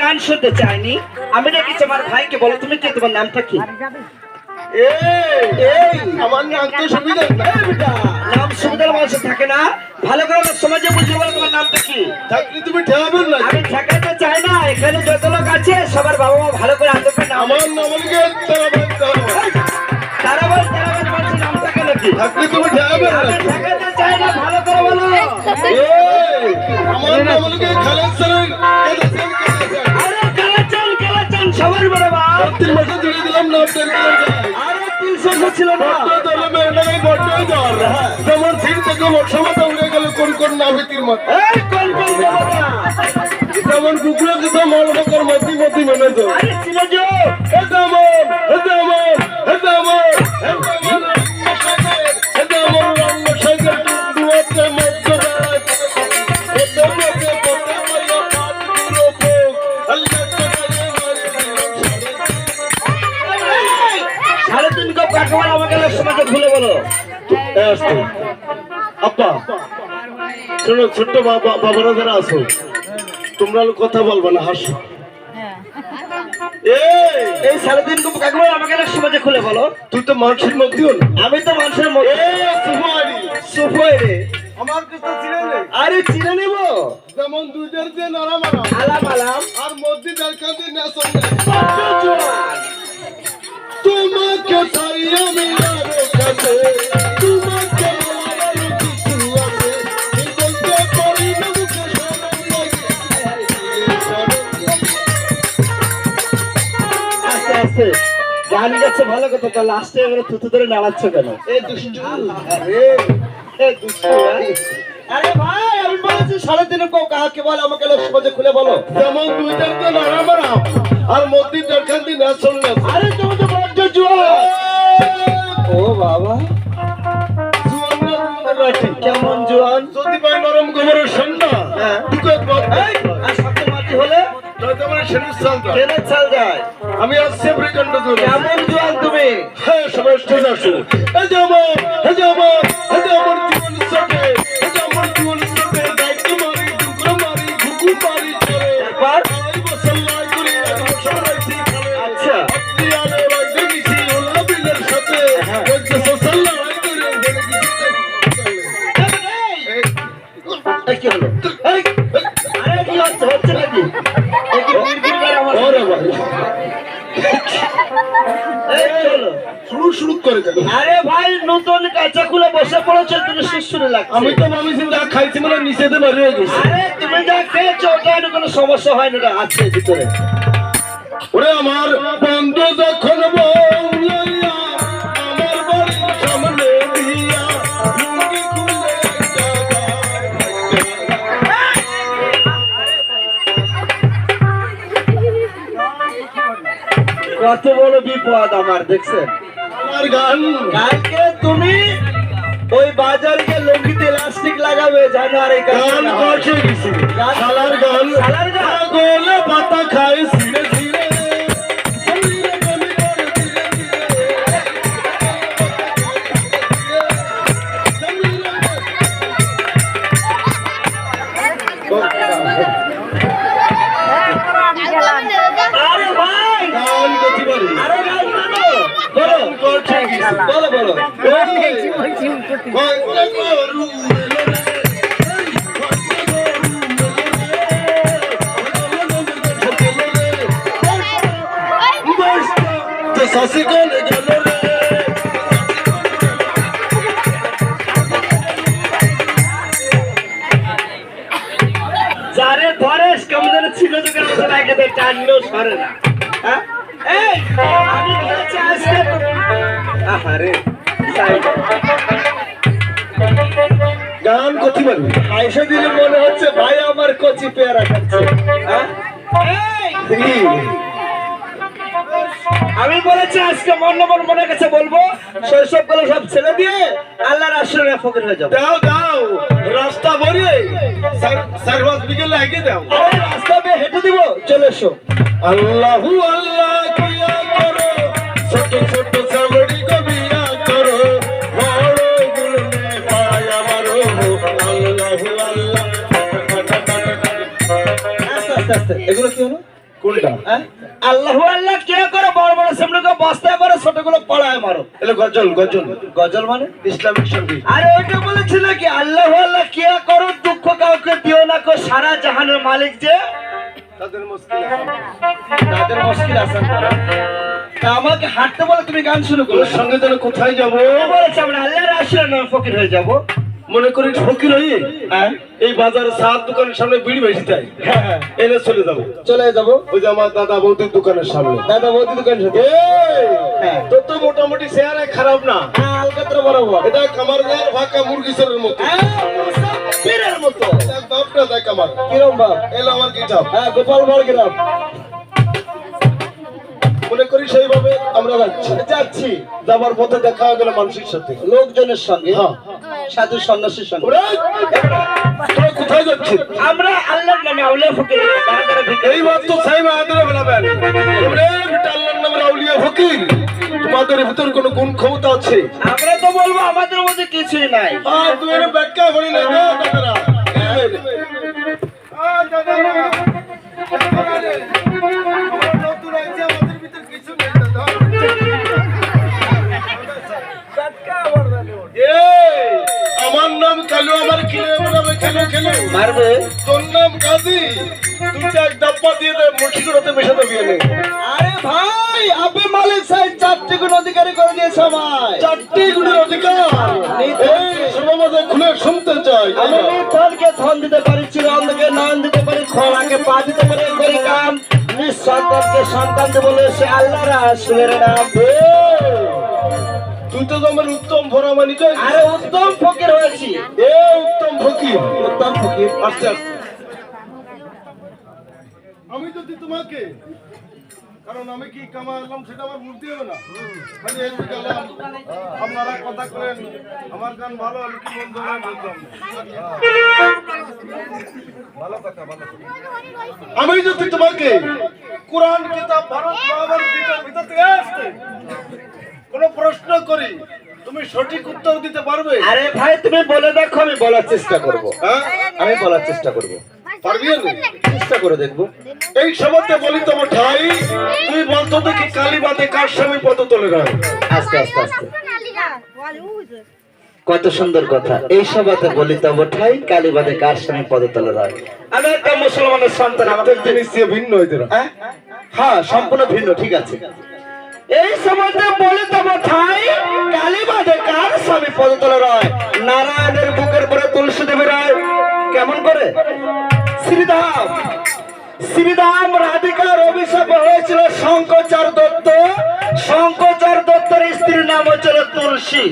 গান শুনতে চাইনি। আমি ডেকেছি আমার ভাইকে বলো তুমি কে? তোমার নামটা কি? আমার নাম তো সুবিধা নাম সুবিধার মানুষের থাকে না। ভালো করে আমার সমাজে বুঝে বলো তোমার নামটা কি? থাকলে তুমি ঠেয়াবেন না। আমি ঠেকাতে চাই না এখানে যত লোক আছে সবার বাবা মা ভালো করে আমার তারা বল তারা বল মানুষের নাম থাকে নাকি? থাকলে তুমি না। কালাচান সবার বড় বা তিন মাসে ধরে দিলাম দিলাম আরে তিনশো ছিল না। তাহলে মেয়েটাকে বড্ড জ্বর যেমন সিট থেকে বর্ষমাটা উড়ে গেল কোন কোন কোন কোন না যেমন কুকুরে কোথাও মতি মতি মেনে চিরজো তিন আমাকে এলার ভুলে বলো মারি শোনো ছোট্ট বাবা বাবারা যারা আছো তোমরা কথা বলবা না হাসো। এই আমাকে খুলে বলো। তুই তো মানুষের মধ্যেও আমি তো মানুষের মধ্যে সুফই রে আমার কাছে ছিল রে আরে চিনে নেব? যেমন দুইটার দিয়ে নাড়া আলাম আলাম আর মধ্যে দরকার দিয়ে না সঙ্গে তোমাকে চাই আমি আরও কাছে। তোমাকে গান গাচ্ছে ভালো কথা। তা লাস্টে এবারে থুতু ধরে নাড়াচ্ছ কেন? এই দুষ্টু। এই দুষ্টু, হ্যাঁ? আরে ভাই আমি বলেছি সাড়ে কাপ কাকে বলে আমাকে সমাজে খুলে বলো। যেমন মারা আর মধ্যে দিয়ে না। সঙ্গে আরে তুমি তো বড্ড জুয়া ও বাবা। কেমন জোয়ান? যদি পাই নরম গোবরের সন্ধ্যা হ্যাঁ। দুটো এই, আর সাথে মাটি হলে? চাল যায়। আমি আসছি কেমন জোয়ান তুমি? হ্যাঁ সবাই স্টেজ আসো এই যে আমার এই যে আমার কি হলো? আরে কি হচ্ছে? হচ্ছে নাকি? শুরু শুরু করে দেন আরে ভাই নতুন কাঁচা খুলে বসে পড়েছে তুমি শিশুরে লাগছে। আমি তো ভাবিছি যা খাইছি মানে নিচেতে বাড়ি হয়ে গেছি। আরে তুমি যা খেয়েছো ওটা কোনো সমস্যা হয় না আছে ভিতরে। ওরে আমার বন্ধু যখন কত বড় বিপদ আমার দেখছেন? আমার গান। কালকে তুমি ওই বাজারে গিয়ে লঙ্গিতে ইলাস্টিক লাগাবে জানো আর এই গান কাজটা হয়। কষে গেছি। শালার গান। শালার গান? গোলে পাতা খাই ধীরে ধীরে শরীরে গলি করে ধীরে ধীরে। আরে ভাই গান করতে পারি আরে গান শোনো। বলো কষে গেছি বলো বলো। শাসি গলে গেল রে যারে ধরেস কেমন যেন ছিল তো আগে দিয়ে টানলেও সরে না। আহারে, গান করতে পারি পয়সা দিলে মনে হচ্ছে ভাই আমার কচি পেয়ারা খাচ্ছে। হ্যাঁ? আমি বলেছি আজকে মন মন কাছে বলব শৈশবগুলো সব ছেলে দিয়ে আল্লাহর আশ্রয় ফকির হয়ে যাব। দাও দাও রাস্তা ভরে সার্ভাস বিকেল লাগিয়ে দাও। আরে রাস্তা দিয়ে হেঁটে দিব চলে এসো। আল্লাহু আল্লাহ কিয়া করো। ছোট ছোট আস্তে আস্তে আস্তে এগুলো কি হলো? কোনটা হ্যাঁ? আল্লাহ কে করে বড় বড় সেমনিকে বস্তায় করে ছোটগুলো পড়ায় মারো? এলো গজল গজল। গজল মানে? ইসলামিক সংগীত। আরে ওইটা বলেছিল কি আল্লাহ আল্লাহ কে করো দুঃখ কাউকে দিও না কো সারা জাহানের মালিক যে? তাদের মুশকিল তাদের মুশকিল আমাকে হাঁটতে বলে তুমি গান শুরু করো। সঙ্গে যেন কোথায় যাব? বলেছে আমরা আল্লাহর আসলে না ফকির হয়ে যাব। মনে করি ফকির হয়ে হ্যাঁ। এই বাজারে সাত দোকানের সামনে বিড়ি বেশি চাই হ্যাঁ। এনে চলে যাব। চলে যাব? ওই যে আমার দাদা বৌদির দোকানের সামনে। দাদা বৌদি দোকান সাথে হ্যাঁ। তোর তো মোটামুটি চেহারা খারাপ না। হ্যাঁ আলকাতরা বরাবর। এটা কামার ফাঁকা মুরগি চোরের মতো। হ্যাঁ, মুসাফিরের মতো। বাপটা দেখ আমার। কিরম বাপ? এলো আমার কিতাব হ্যাঁ গোপাল বড় বর্গিরাম মনে করি সেইভাবে আমরা যাচ্ছি। যাচ্ছি। যাবার পথে দেখা গেল মানুষের সাথে। লোকজনের সঙ্গে। হ্যাঁ। সাধু সন্ন্যাসীর সঙ্গে। ওরে, কোথায় যাচ্ছিস? আমরা আল্লাহর নামে আউলিয়া ফকির। তারা তারা ভিতরে। এইবার তো সাই মাহাদুরে বেলাবেন। আল্লাহর নামের আউলিয়া ফকির। তোমাদের ভিতর কোনো গুণ ক্ষমতা আছে? আমরা তো বলব আমাদের মধ্যে কিছুই নাই। আর তুই ব্যাখ্যা করি না মারবে। তোর নাম এক ডাব্বা দিয়ে দে মুর্শিদাবাদে মেশা দেবি এনে আরে ভাই আপনি মালিক সাহেব চারটি গুণ অধিকারী করে দিয়েছে আমায়। চারটি গুণের অধিকার? এই সমাজে খুলে শুনতে চাই। আমি নির্ধনকে ধন দিতে পারি চিরন্ধকে নয়ন দিতে পারি খোলাকে পা দিতে পারি করি কাম। নিঃসন্তানকে সন্তান দেবো বলে সে আল্লাহ রাসুলের নাম। তুই তো আমার উত্তম ভরা মানিক আরে উত্তম ফকির হয়েছি। এ উত্তম ফকির উত্তম ফকির আস্তে আস্তে। আমি যদি তোমাকে কারণ আমি কি কামা কামালাম সেটা আমার বুঝতে হবে না। খালি একটু গেলাম আপনারা কথা করেন আমার গান ভালো আমি কি বলতাম আমি যদি তোমাকে কোরআন কিতাব ভারত মহাভারত গীতার ভিতর থেকে আসতে কোন প্রশ্ন করি তুমি সঠিক উত্তর দিতে পারবে? আরে ভাই তুমি বলে দেখো আমি বলার চেষ্টা করব। হ্যাঁ? আমি বলার চেষ্টা করব। পারবি চেষ্টা করে দেখব। এই সমাজে বলি তোমার ঠাই তুই বলতো দেখি কালীবাদে কার স্বামী পদ তোলে না? আস্তে আস্তে আস্তে। কত সুন্দর কথা। এই সভাতে বলি তব ঠাই কালীবাদে কার সঙ্গে পদতলে রয় আমি একটা মুসলমানের সন্তান প্রত্যেক জিনিস দিয়ে ভিন্ন হইতে? হ্যাঁ সম্পূর্ণ ভিন্ন ঠিক আছে। এই সময়তে বলে তব ঠাই কালীবাদে কার স্বামী পদতলে রয়? নারায়ণের বুকের পরে তুলসী দেবী রায়। কেমন করে? শ্রীধাম। শ্রীধাম রাধিকার অভিশাপ হয়েছিল শঙ্করচার দত্ত। শঙ্করচার দত্তের স্ত্রীর নাম হচ্ছিল তুলসী।